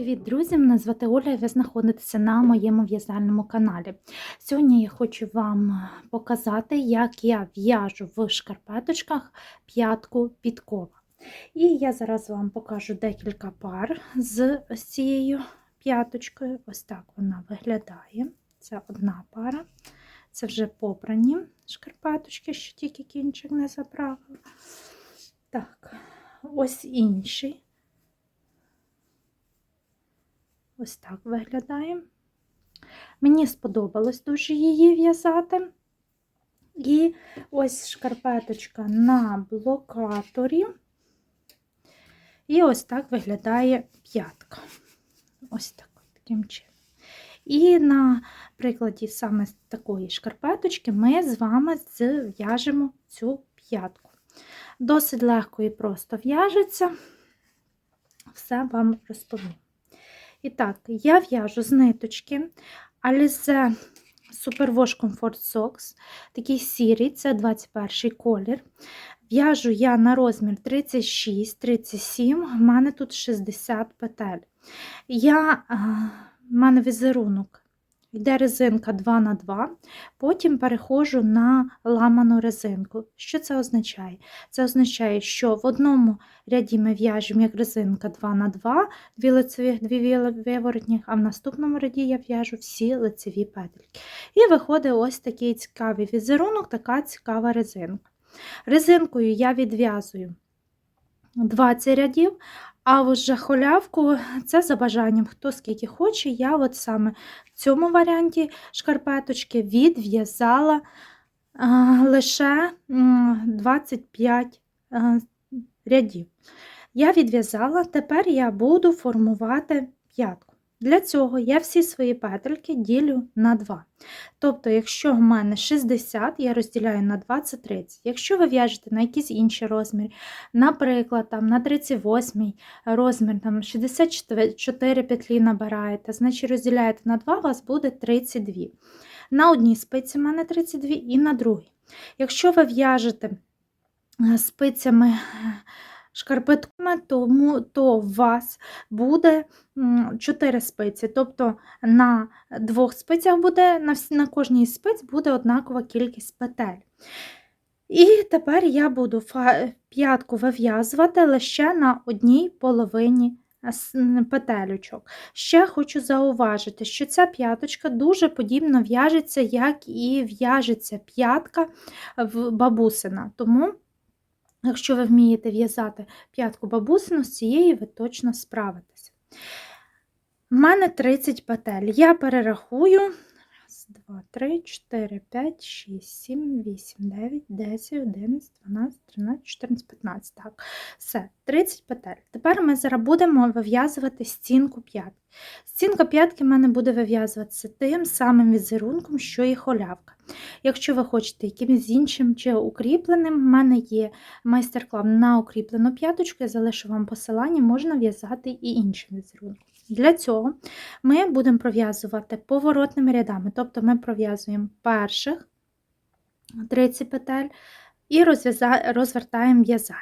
Привіт, друзі! Мене звати Оля і ви знаходитеся на моєму в'язальному каналі. Сьогодні я хочу вам показати, як я в'яжу в шкарпеточках п'ятку підкова. І я зараз вам покажу декілька пар з ось цією п'яточкою. Ось так вона виглядає. Це одна пара. Це вже попрані шкарпеточки, що тільки кінчик не заправив. Так, ось інший. Ось так виглядає. Мені сподобалось дуже її в'язати. І ось шкарпеточка на блокаторі. І ось так виглядає п'ятка. Ось так, таким чином. І на прикладі саме такої шкарпеточки ми з вами зв'яжемо цю п'ятку. Досить легко і просто в'яжеться. Все вам розповім. І так, я в'яжу з ниточки Alize Superwash Comfort Socks, такий сірий, це 21 колір. В'яжу я на розмір 36-37, в мене тут 60 петель. Я, В мене візерунок. Йде резинка 2 на 2 потім переходжу на ламану резинку. Що це означає? Це означає, що в одному ряді ми в'яжемо як резинка 2 на 2 дві лицевих, дві виворотні, а в наступному ряді я в'яжу всі лицеві петельки. І виходить ось такий цікавий візерунок, така цікава резинка. Резинкою я відв'язую 20 рядів, а вже холявку це за бажанням, хто скільки хоче. Я от саме в цьому варіанті шкарпеточки відв'язала лише 25 рядів. Я відв'язала, тепер я буду формувати п'ятку. Для цього я всі свої петельки ділю на 2. Тобто, якщо в мене 60, я розділяю на 20 30. Якщо ви в'яжете на якийсь інший розмір, наприклад, там, на 38 розмір, там 64 петлі набираєте, значить розділяєте на 2, у вас буде 32. На одній спиці в мене 32 і на другій. Якщо ви в'яжете е, спицями шкарпетками, тому то у вас буде 4 спиці. Тобто на двох спицях буде, на, на кожній спиць буде однакова кількість петель. І тепер я буду п'ятку вив'язувати лише на одній половині петелючок. Ще хочу зауважити, що ця п'яточка дуже подібно в'яжеться, як і в'яжеться п'ятка в бабусина. Тому Якщо ви вмієте в'язати п'ятку бабусину, з цієї ви точно справитесь. У мене 30 петель. Я перерахую. Раз, два, три, 4, 5, 6, 7, 8, 9, 10, 11, 12, 13, 14, 15. Так, все, 30 петель. Тепер ми зараз будемо вив'язувати стінку п'ятки. Стінка п'ятки в мене буде вив'язуватися тим самим візерунком, що і холявка. Якщо ви хочете якимось іншим чи укріпленим, в мене є майстер-клас на укріплену п'яточку, я залишу вам посилання, можна в'язати і іншим візерунком. Для цього ми будемо пров'язувати поворотними рядами, тобто ми пров'язуємо перших 30 петель і розвертаємо в'язання.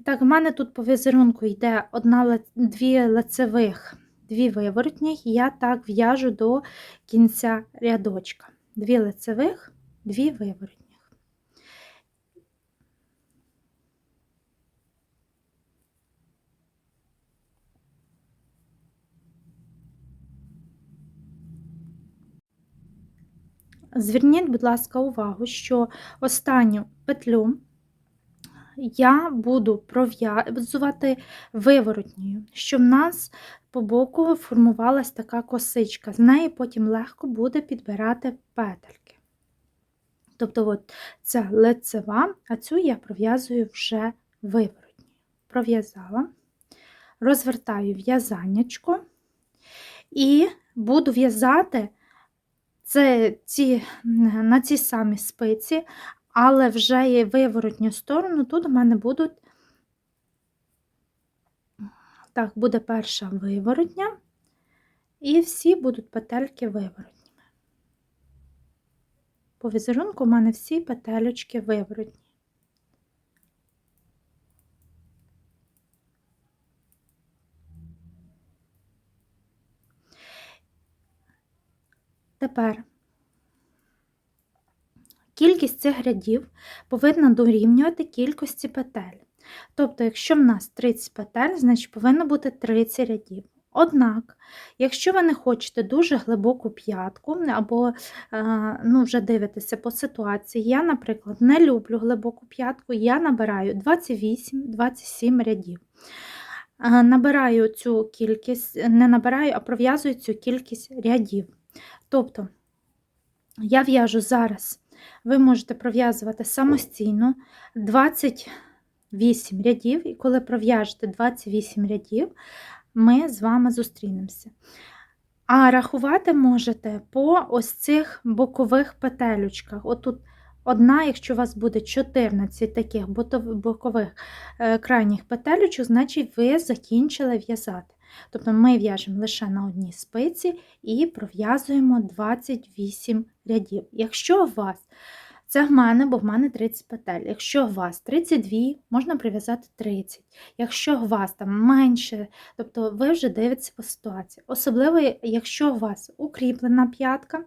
І так, в мене тут по візерунку йде одна, дві лицевих, дві виворотніх, я так в'яжу до кінця рядочка дві лицевих, дві виворотніх. Зверніть, будь ласка, увагу, що останню петлю я буду пров'язувати виворотньою, щоб в нас по боку формувалась така косичка. З неї потім легко буде підбирати петельки. Тобто, от ця лицева, а цю я пров'язую вже виворотньою. Пров'язала, розвертаю в'язаннячко і буду в'язати ці, на ці самі спиці, але вже є виворотню сторону, тут у мене будуть, так, буде перша виворотня, і всі будуть петельки виворотніми. По візерунку у мене всі петелечки виворотні. Тепер кількість цих рядів повинна дорівнювати кількості петель. Тобто, якщо в нас 30 петель, значить повинно бути 30 рядів. Однак, якщо ви не хочете дуже глибоку п'ятку, або е, ну, вже дивитеся по ситуації, я, наприклад, не люблю глибоку п'ятку, я набираю 28-27 рядів. Е, Набираю цю кількість, не набираю, а пров'язую цю кількість рядів. Тобто, я в'яжу зараз, ви можете пров'язувати самостійно 28 рядів, і коли пров'яжете 28 рядів, ми з вами зустрінемося. А рахувати можете по ось цих бокових петелючках. Отут одна, якщо у вас буде 14 таких бокових е, крайніх петелючок, значить ви закінчили в'язати. Тобто ми в'яжемо лише на одній спиці і пров'язуємо 28 рядів. Якщо у вас це в мене, бо в мене 30 петель. Якщо у вас 32, можна прив'язати 30. Якщо у вас там менше, тобто ви вже дивитеся по ситуації. Особливо, якщо у вас укріплена п'ятка,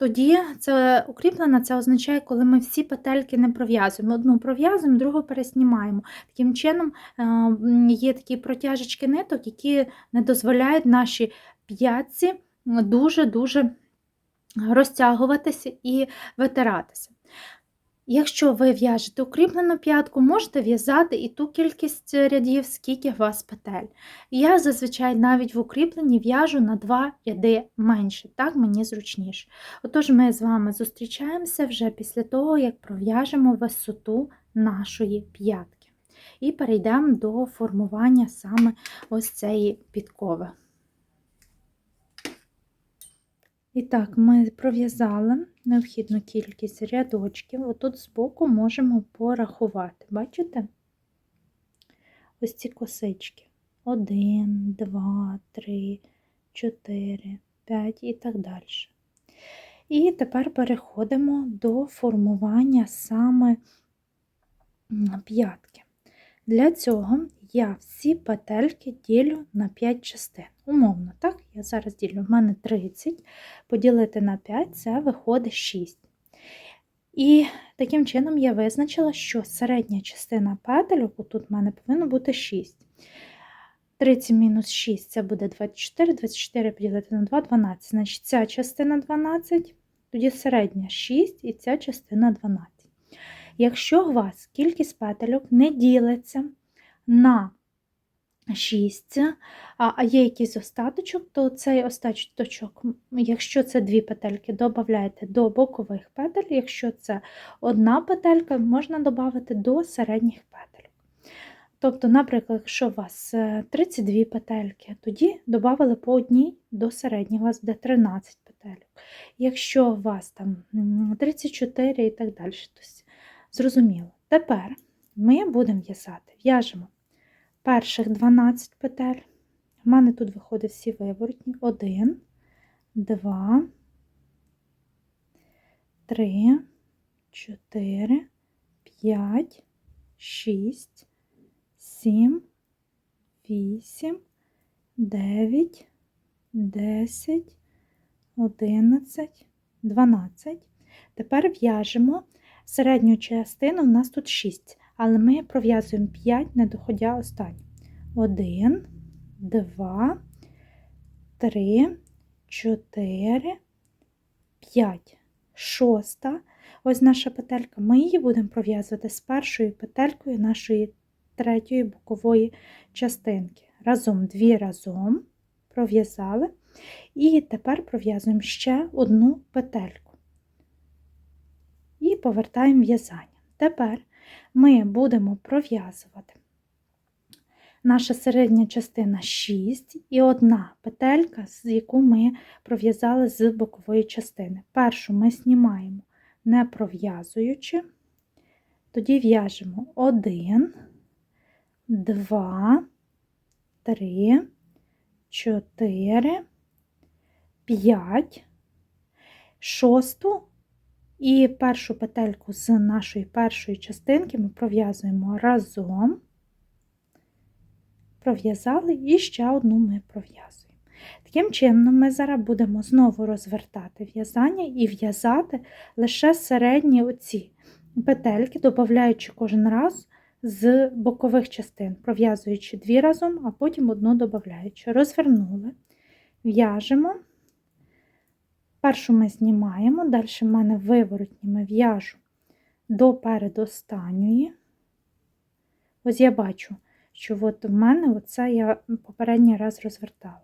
тоді це укріплена, це означає, коли ми всі петельки не пров'язуємо. Одну пров'язуємо, другу переснімаємо. Таким чином е, є такі протяжечки ниток, які не дозволяють нашій п'ятці дуже-дуже розтягуватися і витиратися. Якщо ви в'яжете укріплену п'ятку, можете в'язати і ту кількість рядів, скільки у вас петель. Я зазвичай навіть в укріпленні в'яжу на 2 ряди менше, так мені зручніше. Отож, ми з вами зустрічаємося вже після того, як пров'яжемо висоту нашої п'ятки. І перейдемо до формування саме ось цієї підкови. І так, ми пров'язали необхідну кількість рядочків. Отут збоку можемо порахувати. Бачите? Ось ці косички. 1, 2, 3, 4, 5 і так далі. І тепер переходимо до формування саме п'ятки. Для цього я всі петельки ділю на 5 частин. Умовно, так? Я зараз ділю, в мене 30, поділити на 5 це виходить 6. І таким чином я визначила, що середня частина петельок, тут в мене повинно бути 6. 30 мінус 6 це буде 24, 24 поділити на 2 12. Значить, ця частина 12, тоді середня 6 і ця частина 12. Якщо у вас кількість петельок не ділиться на 6, а є якийсь остаточок, то цей остаточок, якщо це дві петельки, додаєте до бокових петель, якщо це одна петелька, можна додати до середніх петель. Тобто, наприклад, якщо у вас 32 петельки, тоді додали по одній до середніх, у вас буде 13 петельок. Якщо у вас там 34 і так далі, то зрозуміло. Тепер ми будемо в'язати, в'яжемо перших 12 петель. У мене тут виходить всі виворотні. 1, 2, 3, 4, 5, 6, 7, 8, 9, 10, 11, 12. Тепер в'яжемо середню частину, у нас тут 6 але ми пров'язуємо 5, не доходя останній. 1, 2, 3, 4, 5, шоста. Ось наша петелька. Ми її будемо пров'язувати з першою петелькою нашої третьої бокової частинки. Разом дві разом пров'язали. І тепер пров'язуємо ще одну петельку. І повертаємо в'язання. Тепер ми будемо пров'язувати. Наша середня частина 6 і одна петелька, з яку ми пров'язали з бокової частини. Першу ми знімаємо не пров'язуючи, тоді в'яжемо 1, 2, 3, 4, 5, шосту і першу петельку з нашої першої частинки ми пров'язуємо разом, пров'язали і ще одну ми пров'язуємо. Таким чином, ми зараз будемо знову розвертати в'язання і в'язати лише середні оці петельки, додаючи кожен раз з бокових частин, пров'язуючи дві разом, а потім одну додаючи. Розвернули, в'яжемо. Першу ми знімаємо, далі в мене виворотніми в'яжу до передостанньої. Ось я бачу, що от в мене оце я попередній раз розвертала.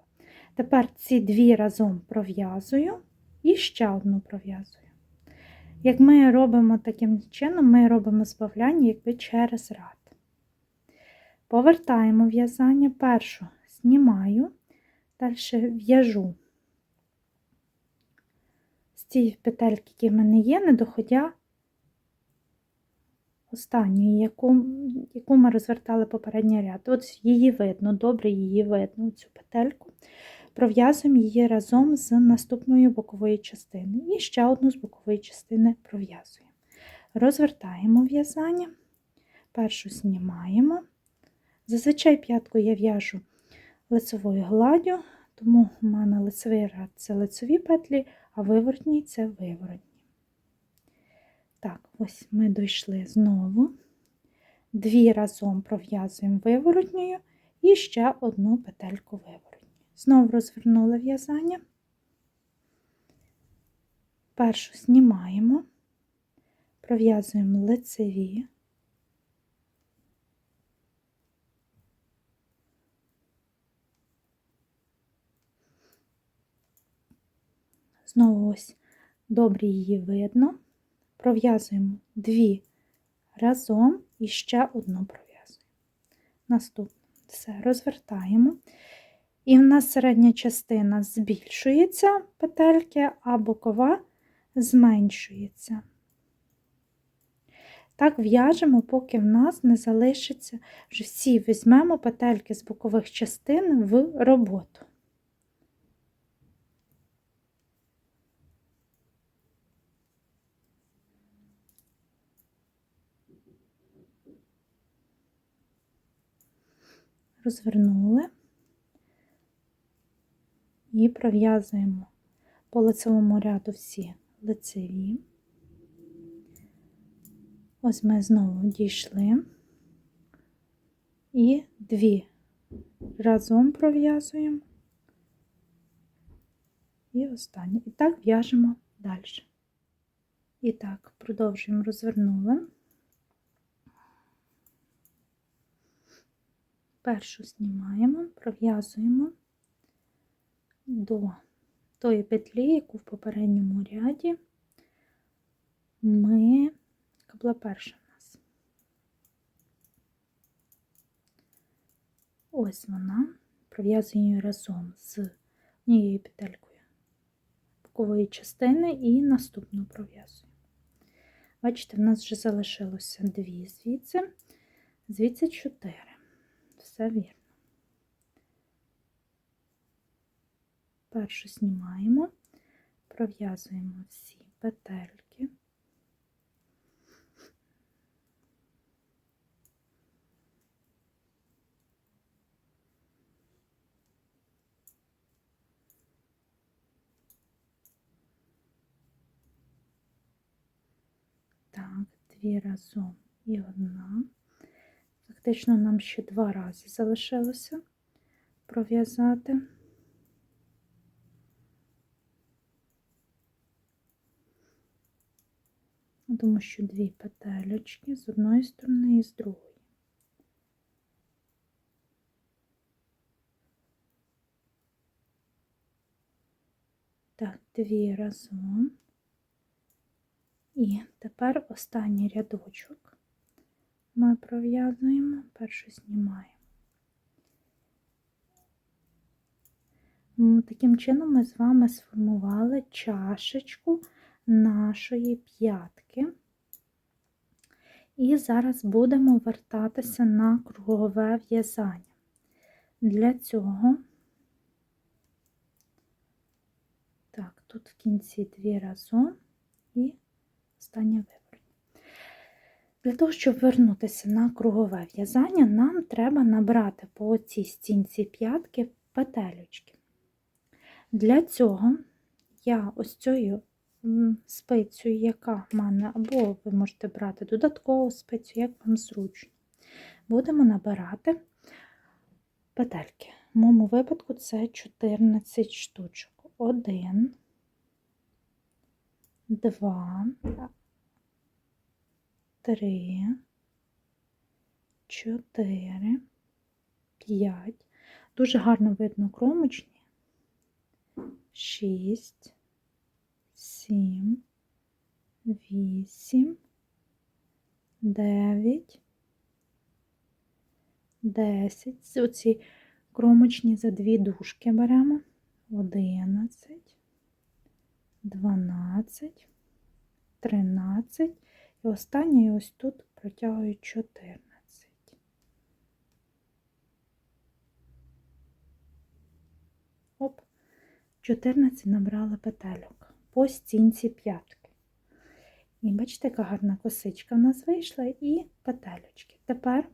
Тепер ці дві разом пров'язую і ще одну пров'язую. Як ми робимо таким чином, ми робимо збавляння якби через ряд. Повертаємо в'язання, першу знімаю, далі в'яжу цієї петельки, які в мене є, не доходя останньої, яку, яку ми розвертали попередній ряд. От її видно, добре її видно, цю петельку. Пров'язуємо її разом з наступною боковою частиною. І ще одну з бокової частини пров'язуємо. Розвертаємо в'язання, першу знімаємо. Зазвичай п'ятку я в'яжу лицевою гладдю, тому у мене лицевий ряд це лицеві петлі, а виворотні це виворотні. Так, ось ми дійшли знову. Дві разом пров'язуємо виворотньою і ще одну петельку виворотню. Знову розвернули в'язання, першу знімаємо, пров'язуємо лицеві, знову ось добре її видно, пров'язуємо дві разом і ще одну пров'язуємо. Наступне все розвертаємо. І в нас середня частина збільшується петельки, а бокова зменшується. Так в'яжемо, поки в нас не залишиться, вже всі візьмемо петельки з бокових частин в роботу. Розвернули і пров'язуємо по лицевому ряду всі лицеві. Ось ми знову дійшли і дві разом пров'язуємо і останнє. І так в'яжемо далі. І так, продовжуємо розвернули. Першу знімаємо, пров'язуємо до тої петлі, яку в попередньому ряді ми, яка була перша в нас. Ось вона, пров'язуємо її разом з однією петелькою бокової частини і наступну пров'язуємо. Бачите, в нас вже залишилося дві звідси, звідси чотири. Все вірно. Першу знімаємо, пров'язуємо всі петельки. Так, дві разом і одна. Фактично нам ще два рази залишилося пров'язати. тому що дві петелечки з одної сторони і з другої. Так, дві разом. І тепер останній рядочок ми пров'язуємо, першу знімаємо. Таким чином ми з вами сформували чашечку нашої п'ятки. І зараз будемо вертатися на кругове в'язання. Для цього, так, тут в кінці дві разом і остання виворотня. Для того, щоб вернутися на кругове в'язання, нам треба набрати по цій стінці п'ятки петелючки. Для цього я ось цією м, спицею, яка в мене, або ви можете брати додаткову спицю, як вам зручно, будемо набирати петельки. В моєму випадку це 14 штучок. Один, два, три, чотири, п'ять. Дуже гарно видно кромочні. Шість, сім, вісім, дев'ять, десять. Оці кромочні за дві дужки беремо. Одинадцять, дванадцять, тринадцять. І останнє ось тут протягую 14. Оп, 14 набрала петельок по стінці п'ятки. І бачите, яка гарна косичка в нас вийшла, і петельочки. Тепер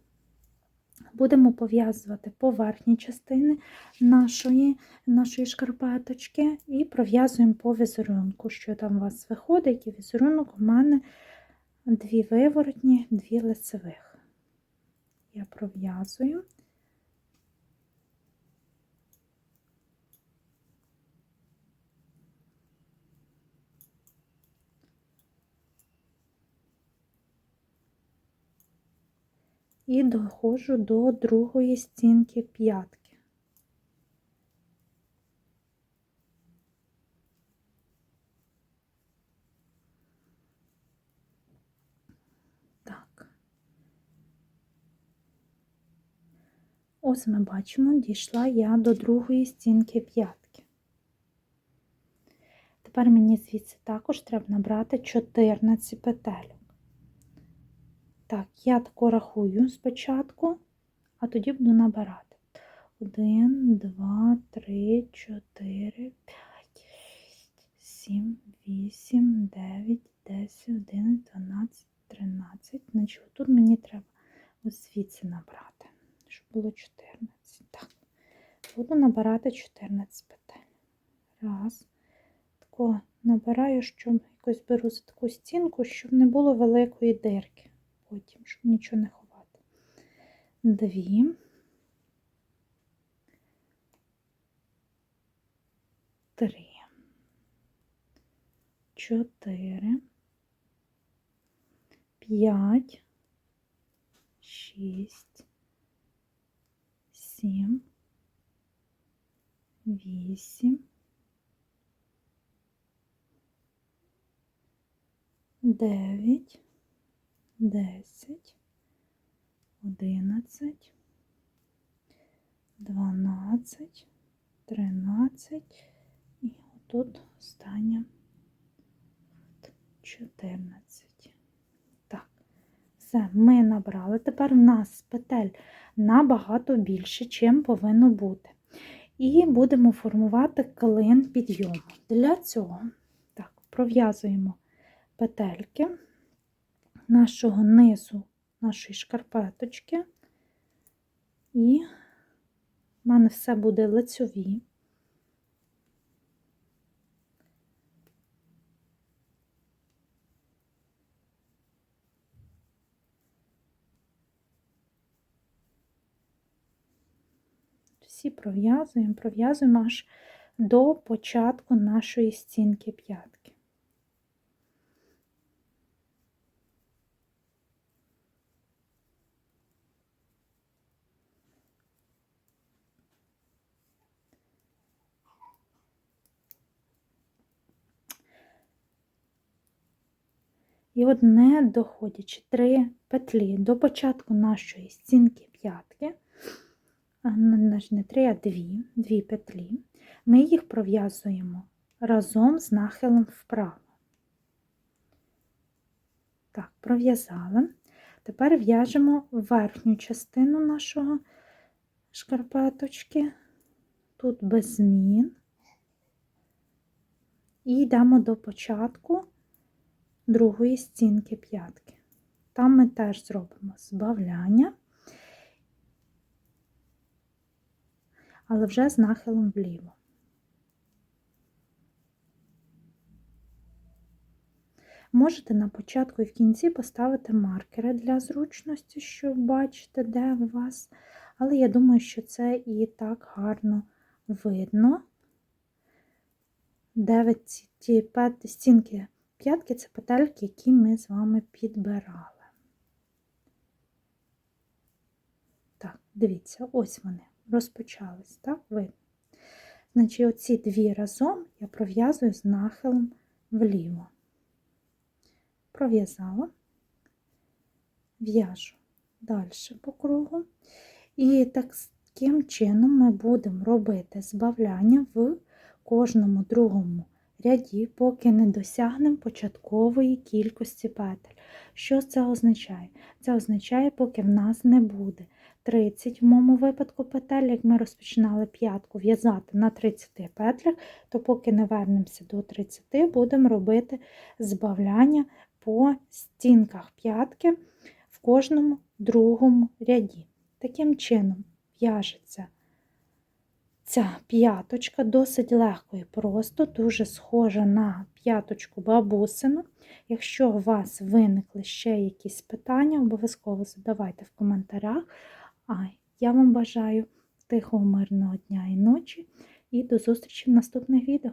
будемо пов'язувати поверхні частини нашої, нашої шкарпеточки і пров'язуємо по візерунку, що там у вас виходить, і візерунок у мене дві виворотні, дві лицевих. Я пров'язую. І доходжу до другої стінки п'ятки. Так. Ось ми бачимо, дійшла я до другої стінки п'ятки. Тепер мені звідси також треба набрати 14 петель. Так, я тако рахую спочатку, а тоді буду набирати. 1, 2, 3, 4, 5, 6, 7, 8, 9, 10, 11, 12, 13. Значить, тут мені треба ось звідси набрати, щоб було 14. Так, буду набирати 14 петель. Раз. Тако набираю, щоб якось беру за таку стінку, щоб не було великої дирки потім, щоб нічого не ховати. Дві. Три. Чотири. П'ять. Шість. Сім. Вісім. Дев'ять десять, одинадцять, дванадцять, тринадцять і отут остання чотирнадцять. Так, все, ми набрали. Тепер у нас петель набагато більше, чим повинно бути. І будемо формувати клин підйому. Для цього так, пров'язуємо петельки нашого низу нашої шкарпеточки, і в мене все буде лицьові. Всі пров'язуємо, пров'язуємо аж до початку нашої стінки п'ятки. І от не доходячи три петлі до початку нашої стінки п'ятки, не три, а дві, дві петлі, ми їх пров'язуємо разом з нахилом вправо. Так, пров'язали. Тепер в'яжемо верхню частину нашого шкарпеточки, тут без змін, і йдемо до початку другої стінки п'ятки. Там ми теж зробимо збавляння, але вже з нахилом вліво. Можете на початку і в кінці поставити маркери для зручності, щоб бачите, де у вас. Але я думаю, що це і так гарно видно. Де ви ті стінки п'ятки це петельки, які ми з вами підбирали. Так, дивіться, ось вони розпочались, так, видно. Значить, оці дві разом я пров'язую з нахилом вліво. Пров'язала, в'яжу далі по кругу. І таким чином ми будемо робити збавляння в кожному другому ряді, поки не досягнемо початкової кількості петель. Що це означає? Це означає, поки в нас не буде 30 в моєму випадку петель, як ми розпочинали п'ятку в'язати на 30 петлях, то поки не вернемося до 30, будемо робити збавляння по стінках п'ятки в кожному другому ряді. Таким чином в'яжеться ця п'яточка досить легко і просто, дуже схожа на п'яточку бабусину. Якщо у вас виникли ще якісь питання, обов'язково задавайте в коментарях. А я вам бажаю тихого, мирного дня і ночі, і до зустрічі в наступних відео.